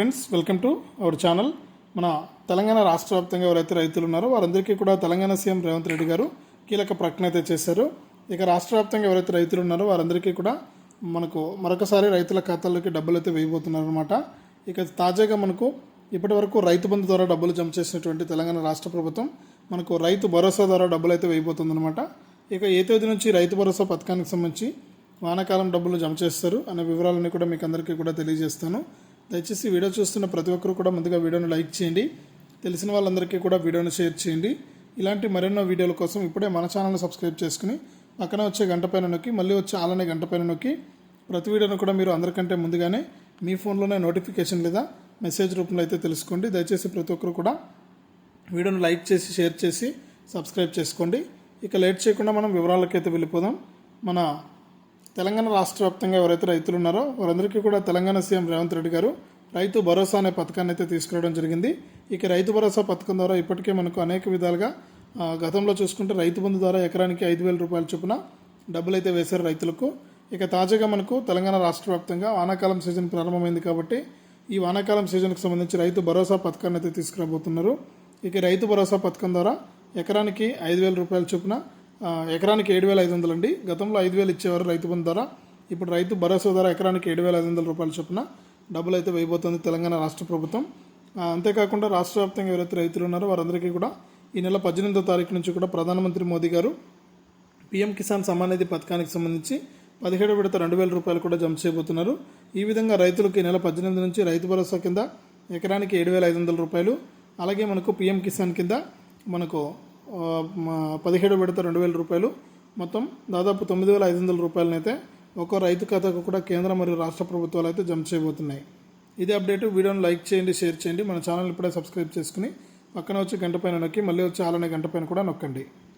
Friends welcome to our channel మన తెలంగాణ రాష్ట్ర వ్యాప్తంగా ఎవరైతే రైతులు ఉన్నారో వారందరికీ కూడా తెలంగాణ సీఎం రేవంత్ రెడ్డి గారు కీలక ప్రకటన అయితే చేశారు. ఇక రాష్ట్ర వ్యాప్తంగా ఎవరైతే రైతులు ఉన్నారో వారందరికీ కూడా మనకు మరొకసారి రైతుల ఖాతాల్లోకి డబ్బులు అయితే వేయబోతున్నారు అనమాట ఇక తాజాగా మనకు ఇప్పటి వరకు రైతు బంధు ద్వారా డబ్బులు జమ చేసినటువంటి తెలంగాణ రాష్ట్ర ప్రభుత్వం మనకు రైతు భరోసా ద్వారా డబ్బులు అయితే వేయబోతుందన్నమాట. ఇక ఏ తేదీ నుంచి రైతు భరోసా పథకానికి సంబంధించి వానాకాలం డబ్బులు జమ చేస్తారు అనే వివరాలన్నీ కూడా మీకు అందరికీ కూడా తెలియజేస్తాను. దయచేసి వీడియో చూస్తున్న ప్రతి ఒక్కరు కూడా ముందుగా వీడియోను లైక్ చేయండి. తెలిసిన వాళ్ళందరికీ కూడా వీడియోను షేర్ చేయండి. ఇలాంటి మరెన్నో వీడియోల కోసం ఇప్పుడే మన ఛానల్ని సబ్స్క్రైబ్ చేసుకుని పక్కన వచ్చే గంట పైన నొక్కి మళ్ళీ వచ్చే ఆలనే గంట పైన నొక్కి ప్రతి వీడియోను కూడా మీరు అందరికంటే ముందుగానే మీ ఫోన్లోనే నోటిఫికేషన్ లేదా మెసేజ్ రూపంలో అయితే తెలుసుకోండి. దయచేసి ప్రతి ఒక్కరు కూడా వీడియోను లైక్ చేసి షేర్ చేసి సబ్స్క్రైబ్ చేసుకోండి. ఇక లేట్ చేయకుండా మనం వివరాలకైతే వెళ్ళిపోదాం. మన తెలంగాణ రాష్ట్ర వ్యాప్తంగా ఎవరైతే రైతులు ఉన్నారో వారందరికీ కూడా తెలంగాణ సీఎం రేవంత్ రెడ్డి గారు రైతు భరోసా అనే పథకాన్ని అయితే తీసుకురావడం జరిగింది. ఇక రైతు భరోసా పథకం ద్వారా ఇప్పటికే మనకు అనేక విధాలుగా గతంలో చూసుకుంటే రైతు బంధు ద్వారా ఎకరానికి ఐదు వేల రూపాయల చొప్పున డబ్బులు అయితే వేశారు రైతులకు. ఇక తాజాగా మనకు తెలంగాణ రాష్ట్ర వ్యాప్తంగా వానాకాలం సీజన్ ప్రారంభమైంది కాబట్టి ఈ వానాకాలం సీజన్కి సంబంధించి రైతు భరోసా పథకాన్ని అయితే తీసుకురాబోతున్నారు. ఇక రైతు భరోసా పథకం ద్వారా ఎకరానికి ఐదు వేల రూపాయల చొప్పున ఎకరానికి ఏడు వేల ఐదు వందలు అండి. గతంలో ఐదు వేలు ఇచ్చేవారు రైతు బంధు ద్వారా ఇప్పుడు రైతు భరోసా ద్వారా ఎకరానికి ఏడు వేల ఐదు వందల రూపాయల చొప్పున డబ్బులు అయితే వేయబోతుంది తెలంగాణ రాష్ట్ర ప్రభుత్వం. అంతేకాకుండా రాష్ట్ర వ్యాప్తంగా ఎవరైతే రైతులు ఉన్నారో వారందరికీ కూడా ఈ నెల పద్దెనిమిదో తారీఖు నుంచి కూడా ప్రధానమంత్రి మోదీ గారు పీఎం కిసాన్ సమ్మాన్ నిధి పథకానికి సంబంధించి పదిహేడు విడత రెండు వేల రూపాయలు కూడా జమ చేయబోతున్నారు. ఈ విధంగా రైతులకు ఈ నెల పద్దెనిమిది నుంచి రైతు భరోసా కింద ఎకరానికి ఏడు వేల ఐదు వందల రూపాయలు అలాగే మనకు పీఎం కిసాన్ కింద మనకు పదిహేడు విడత రెండు వేల రూపాయలు. మొత్తం దాదాపు తొమ్మిది వేల ఐదు వందల రూపాయలనైతే ఒక్కో రైతు ఖాతాకు కూడా కేంద్ర మరియు రాష్ట్ర ప్రభుత్వాలు అయితే జమ చేయబోతున్నాయి. ఇదే అప్డేట్. వీడియోని లైక్ చేయండి షేర్ చేయండి. మన ఛానల్ ఇప్పుడే సబ్స్క్రైబ్ చేసుకుని పక్కన వచ్చి గంట పైన నొక్కి మళ్ళీ వచ్చి అలానే గంట పైన కూడా నొక్కండి.